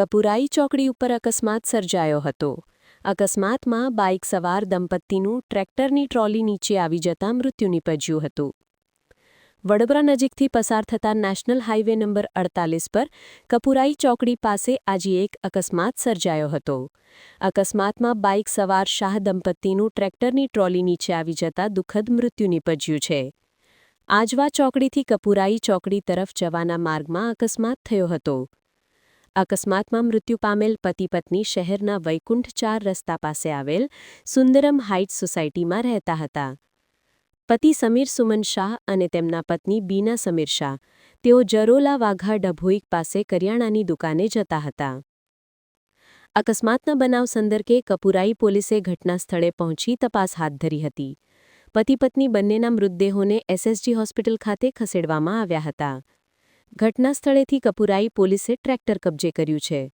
કપુરાઈ ચોકડી ઉપર અકસ્માત સર્જાયો હતો. અકસ્માતમાં બાઇક સવાર દંપતીનું ટ્રેક્ટરની ટ્રોલી નીચે આવી જતાં મૃત્યુ નીપજ્યું હતું. વડોદરા નજીકથી પસાર થતા નેશનલ હાઇવે નંબર અડતાલીસ પર કપુરાઈ ચોકડી પાસે આજે એક અકસ્માત સર્જાયો હતો. અકસ્માતમાં બાઇક સવાર શાહ દંપતીનું ટ્રેક્ટરની ટ્રોલી નીચે આવી જતાં દુઃખદ મૃત્યુ નીપજ્યું છે. આજવા ચોકડીથી કપુરાઈ ચોકડી તરફ જવાના માર્ગમાં અકસ્માત થયો હતો. અકસ્માતમાં મૃત્યુ પામેલ પતિ પત્ની શહેરના વૈકુંઠ ચાર રસ્તા પાસે આવેલ સુંદરમ હાઇટ્સ સોસાયટીમાં રહેતા હતા. પતિ સમીર સુમન શાહ અને તેમના પત્ની બીના સમીર શાહ. તેઓ જરોલા વાઘા ડભોઈક પાસે કરિયાણાની દુકાને જતા હતા. અકસ્માતના બનાવ સંદર્ભે કપુરાઈ પોલીસે ઘટના સ્થળે પહોંચી તપાસ હાથ ધરી હતી. પતિ પત્ની બંનેના મૃતદેહોને એસએસજી હોસ્પિટલ ખાતે ખસેડવામાં આવ્યા હતા. ઘટના સ્થળેથી કપુરાઈ પોલીસે ટ્રેક્ટર કબજે કર્યું છે.